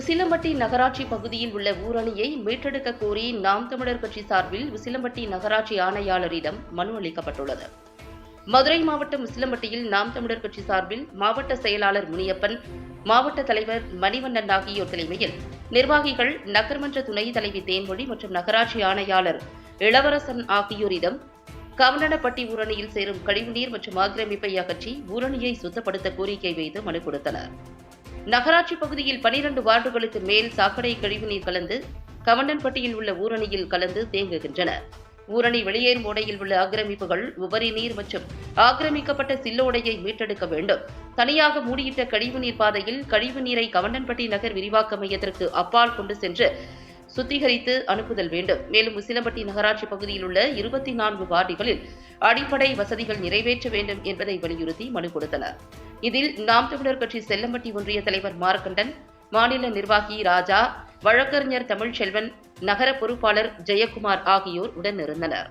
உசிலம்பட்டி நகராட்சி பகுதியில் உள்ள ஊரணியை மீட்டெடுக்க கோரி நாம் தமிழர் கட்சி சார்பில் உசிலம்பட்டி நகராட்சி ஆணையாளரிடம் மனு அளிக்கப்பட்டுள்ளது. மதுரை மாவட்டம் உசிலம்பட்டியில் நாம் தமிழர் கட்சி சார்பில் மாவட்ட செயலாளர் முனியப்பன் மாவட்ட தலைவர் மணிவண்ணன் ஆகியோர் தலைமையில் நிர்வாகிகள் நகர்மன்ற துணைத் தலைவி தேன்மொழி மற்றும் நகராட்சி ஆணையாளர் இளவரசன் ஆகியோரிடம் கவனப்பட்டி ஊரணியில் சேரும் கழிவுநீர் மற்றும் ஆக்கிரமிப்பை அகற்றி ஊரணியை சுத்தப்படுத்த கோரிக்கை வைத்து மனு கொடுத்தனர். நகராட்சி பகுதியில் பனிரண்டு வார்டுகளுக்கு மேல் சாக்கடை கழிவுநீர் கலந்து கவண்டன்பட்டியில் உள்ள ஊரணியில் கலந்து தேங்குகின்றன ஊரணி வெளியேறும் ஓடையில் உள்ள ஆக்கிரமிப்புகள் உபரி நீர் மற்றும் ஆக்கிரமிக்கப்பட்ட சில்லோடையை மீட்டெடுக்க வேண்டும். தனியாக மூடியிட்ட கழிவுநீர் பாதையில் கழிவு நீரை கவண்டன்பட்டி நகர் விரிவாக்க மையத்திற்கு அப்பால் கொண்டு சென்று சுத்திகரித்து அனுப்புதல் வேண்டும். மேலும் உசிலம்பட்டி நகராட்சி பகுதியில் உள்ள இருபத்தி நான்கு வார்டுகளில் அடிப்படை வசதிகள் நிறைவேற்ற வேண்டும் என்பதை வலியுறுத்தி மனு கொடுத்தனர். இதில் நாம் தமிழர் கட்சி செல்லம்பட்டி ஒன்றிய தலைவர் மார்க்கண்டன் மாநில நிர்வாகி ராஜா வழக்கறிஞர் தமிழ்ச்செல்வன் நகர பொறுப்பாளர் ஜெயக்குமார் ஆகியோர் உடனிருந்தனர்